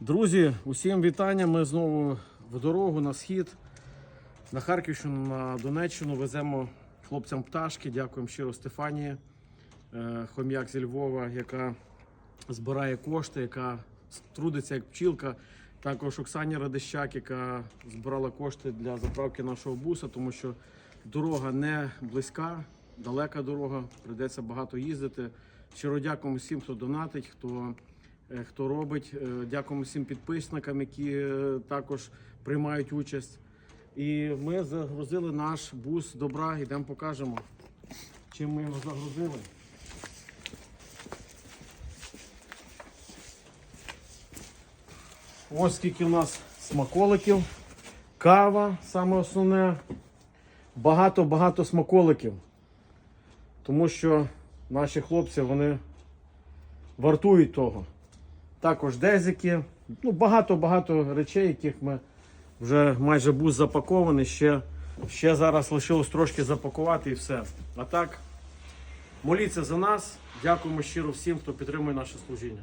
Друзі, усім вітання. Ми знову в дорогу на схід, на Харківщину, на Донеччину. Веземо хлопцям пташки. Дякуємо щиро Стефанії, е, хом'як зі Львова, яка збирає кошти, яка трудиться як пчілка. Також Оксані Радищак, яка збирала кошти для заправки нашого буса, тому що дорога не близька, далека дорога, прийдеться багато їздити. Щиро дякуємо всім, хто донатить, хто, хто робить. Е, Дякуємо всім підписникам, які е, також приймають участь. І ми загрузили наш бус добра. Йдемо покажемо, чим ми його загрузили. Ось скільки у нас смаколиків, кава, саме основне. Багато-багато смаколиків. Тому що наші хлопці вони вартують того. Також дезики. Ну, багато-багато речей, яких ми вже майже був запакований. Ще, ще зараз лишилось трошки запакувати і все. А так, моліться за нас. Дякуємо щиро всім, хто підтримує наше служіння.